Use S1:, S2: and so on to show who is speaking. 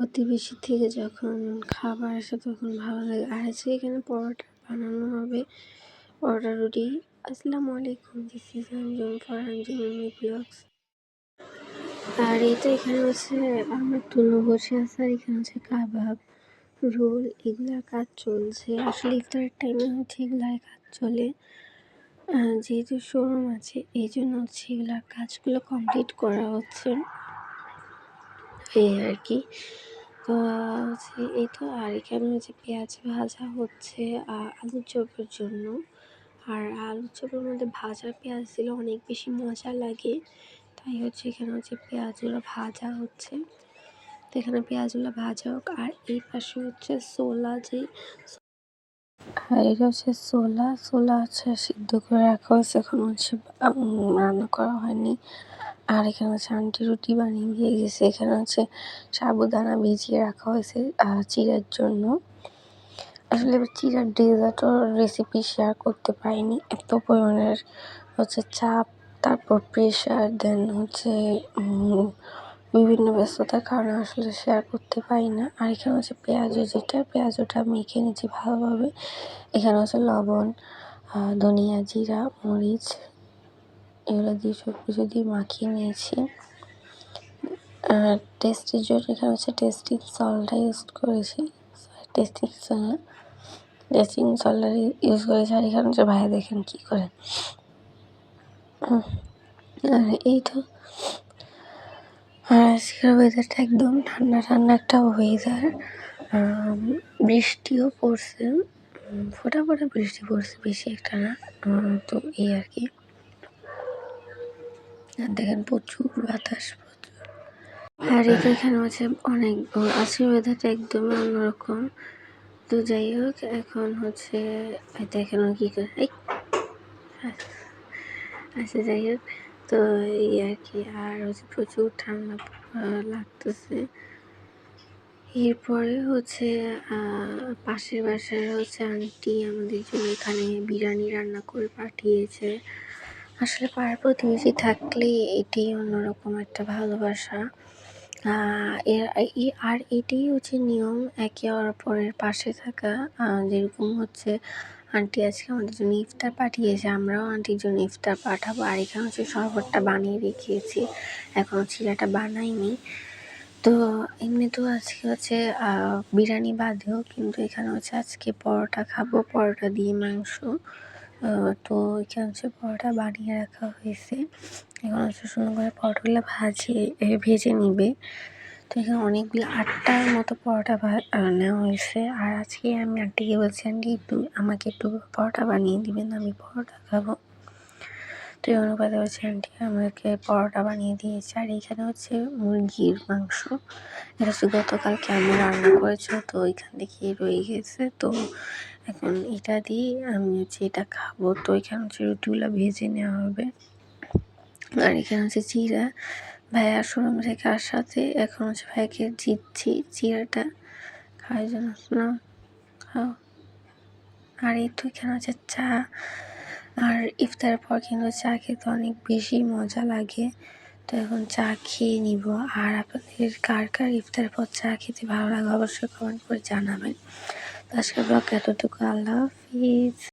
S1: প্রতিবেশী থেকে যখন খাবার আসে তখন ভালো লাগে। আর আজকে এখানে পরোটা বানানো হবে। পরোটা রুটি। আসসালামু আলাইকুম this is Anjum for Anjum blogs আর এটা এখানে হচ্ছে আমার তুলো বসে আছে, আর এখানে হচ্ছে কাবাব, রোল, এগুলার কাজ চলছে। আসলে ইফতারের টাইমে হচ্ছে এগুলার কাজ চলে। যেহেতু শোরুম আছে এই জন্য হচ্ছে এগুলার কাজগুলো কমপ্লিট করা হচ্ছে। এই আর কি। তো হচ্ছে এই তো আর এখানে হচ্ছে পেঁয়াজ ভাজা হচ্ছে আলুর চপের জন্য। আর আলুর চপের মধ্যে ভাজা পেঁয়াজ দিলে অনেক বেশি মজা লাগে। তাই হচ্ছে এখানে হচ্ছে পেঁয়াজগুলো ভাজা হচ্ছে। তো এখানে পেঁয়াজগুলো ভাজা হোক, আর এই পাশে হচ্ছে সোলা যে আর এটা হচ্ছে সোলা সোলা হচ্ছে সিদ্ধ করে রাখা হয়েছে, এখন হচ্ছে রান্না করা হয়নি। আর এখানে হচ্ছে আন্টি রুটি বানিয়ে দিয়ে গেছে। এখানে হচ্ছে সাবুদানা ভিজিয়ে রাখা হয়েছে চিড়ের জন্য। আসলে চিড়ার ডেজার্টও রেসিপি শেয়ার করতে পারিনি। এত পরিমাণের হচ্ছে চাপ, তারপর প্রেশার দেন হচ্ছে বিভিন্ন ব্যস্ততার কারণে আসলে শেয়ার করতে পারি না আর এখানে হচ্ছে পেঁয়াজও, যেটা পেঁয়াজটা মেখে নিচ্ছি ভালোভাবে। এখানে হচ্ছে লবণ ধনিয়া, জিরা, মরিচ এগুলো দিয়ে সব কিছু দিয়ে মাখিয়ে নিয়েছি। টেস্টের জন্য এখানে হচ্ছে টেস্টিং সল্টটা ইউজ করেছি। টেস্টিং সল টেস্টিং সল্টটা ইউজ করেছি। আর এখানে হচ্ছে ভাইয়া দেখেন কী করে। আর এই তো। আর আজকের ওয়েদারটা একদম ঠান্ডা ঠান্ডা একটা ওয়েদার বৃষ্টিও পড়ছে। ফোঁটা ফোঁটা বৃষ্টি পড়ছে, বেশি একটা না। তো এই আর কি। আর দেখেন প্রচুর বাতাস, প্রচুর। আর এখানে হচ্ছে অনেক আজকের ওয়েদারটা একদমই অন্যরকম। তো যাই হোক, এখন হচ্ছে দেখেন কি করে আচ্ছা যাই হোক। তো এই আর কি, আর হচ্ছে প্রচুর ঠান্ডা লাগতেছে। এরপরে হচ্ছে পাশের বাসার হচ্ছে আন্টি আমাদের জন্য এখানে বিরিয়ানি রান্না করে পাঠিয়েছে। আসলে পাড়ার প্রতিবেশী থাকলে এটি অন্যরকম একটা ভালোবাসা। আর এটাই হচ্ছে নিয়ম একে অপরের পাশে থাকা। যেরকম হচ্ছে আন্টি আজকে আমাদের জন্য ইফতার পাঠিয়েছে, আমরাও আন্টির জন্য ইফতার পাঠাবো। আর এখানে হচ্ছে শরবতটা বানিয়ে রেখেছি এখনও চিলাটা বানাইনি। তো এমনিতেও আজকে হচ্ছে বিরিয়ানি বাদেও কিন্তু এখানে হচ্ছে আজকে পরোটা খাব, পরোটা দিয়ে মাংস। তো এখানে হচ্ছে পরোটা বানিয়ে রাখা হয়েছে। এখন হচ্ছে সুন্দর করে পরোটাগুলো ভাজিয়ে ভেজে নিবে। তো এখানে অনেকগুলো আটটার মতো পরোটা নেওয়া হয়েছে। আর আজকে আমি আন্টিকে বলছি, আন্টি, একটু আমাকে একটু পরোটা বানিয়ে দিবেন, আমি পরোটা খাব। তো এই অনুপাতে হচ্ছে আন্টি, আমাকে পরোটা বানিয়ে দিয়েছে। আর এখানে হচ্ছে মুরগির মাংস। এটা হচ্ছে গতকালকে আমি রান্না করেছিল তো ওইখান থেকে রয়ে গেছে। তো এখন এটা দিয়ে আমি হচ্ছে এটা খাব। তো এখানে হচ্ছে রুটিগুলো ভেজে নেওয়া হবে। আর এখানে হচ্ছে চিরা। ভাইয়া শোরুম থেকে আসাতে এখন হচ্ছে ভাইকে জিতছি চিরাটা খাওয়ার জন্য। না খাও। আর এই তো এখানে হচ্ছে চা। আর ইফতারের পর কিন্তু চা খেতে অনেক বেশি মজা লাগে। তো এখন চা খেয়ে নিব। আর আপনাদের কার কার ইফতারের পর চা খেতে ভালো লাগে অবশ্যই কমেন্ট করে জানাবেন। আজকের ব্লগ এতটুকু। আল্লাহ হাফিজ।